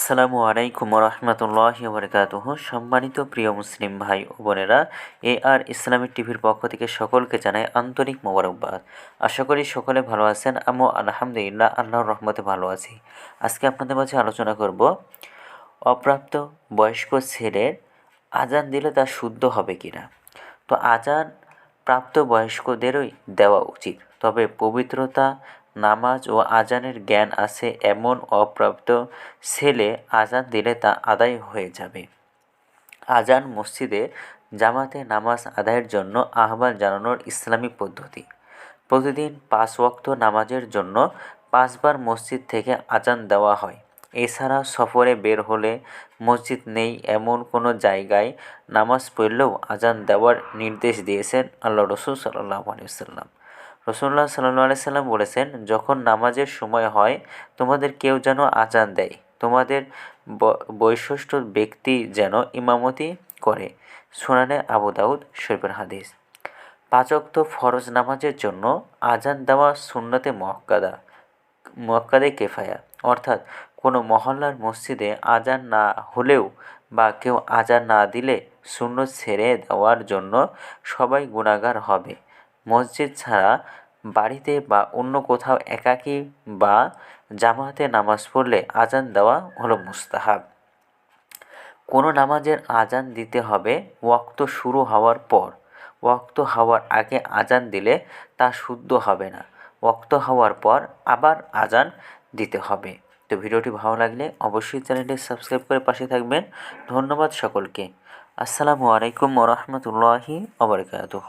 আসসালামু আলাইকুম রহমতুল্লাহ বরকাতুহ সম্মানিত প্রিয় মুসলিম ভাই ও বোনেরা, এ আর ইসলামিক টিভির পক্ষ থেকে সকলকে জানাই আন্তরিক মোবারকবাদ। আশা করি সকলে ভালো আছেন, আমিও আলহামদুলিল্লাহ আল্লাহর রহমতে ভালো আছি। আজকে আপনাদের মাঝে আলোচনা করব, অপ্রাপ্ত বয়স্ক ছেলের আজান দিলে তা শুদ্ধ হবে কিনা? তো আজান প্রাপ্ত বয়স্কদেরই দেওয়া উচিত। তবে পবিত্রতা নামাজ ও আজানের জ্ঞান আছে এমন অপ্রাপ্ত ছেলে আজান দিলে তা আদায় হয়ে যাবে। আজান মসজিদে জামাতে নামাজ আদায়ের জন্য আহ্বান জানানোর ইসলামী পদ্ধতি। প্রতিদিন পাঁচ ওয়াক্ত নামাজের জন্য পাঁচবার মসজিদ থেকে আজান দেওয়া হয়। এছাড়া সফরে বের হলে মসজিদ নেই এমন কোনো জায়গায় নামাজ পড়লেও আজান দেওয়ার নির্দেশ দিয়েছেন আল্লাহ রসুল সাল্লাহ আলিয়াল্লাম রসুল্লাহ সাল্লাহ সাল্লাম বলেছেন, যখন নামাজের সময় হয়, তোমাদের কেউ যেন আজান দেয়। তোমাদের বৈশিষ্ট্য ব্যক্তি যেন ইমামতি করে। শোনানে আবু দাউদ শরীফের হাদিস। পাঁচক্ত ফরজ নামাজের জন্য আজান দেওয়া সুন্নতে মহক্কাদা মক্কাদে কেফায়া। অর্থাৎ, কোনো মহল্লার মসজিদে আজান না হলেও বা কেউ আজান না দিলে শূন্য ছেড়ে দেওয়ার জন্য সবাই গুণাগার হবে। মসজিদ ছাড়া বাড়িতে বা অন্য কোথাও একাকী বা জামাতে নামাজ পড়লে আজান দেওয়া হলো মুস্তাহাব। কোনো নামাজের আজান দিতে হবে ওয়াক্ত শুরু হওয়ার পর। ওয়াক্ত হওয়ার আগে আজান দিলে তা শুদ্ধ হবে না। ওয়াক্ত হওয়ার পর আবার আজান দিতে হবে। তো ভিডিওটি ভালো লাগলে অবশ্যই চ্যানেলটি সাবস্ক্রাইব করে পাশে থাকবেন। ধন্যবাদ সকলকে। আসসালামু আলাইকুম ওরহমতুল্লাহি ওবরকাতুহ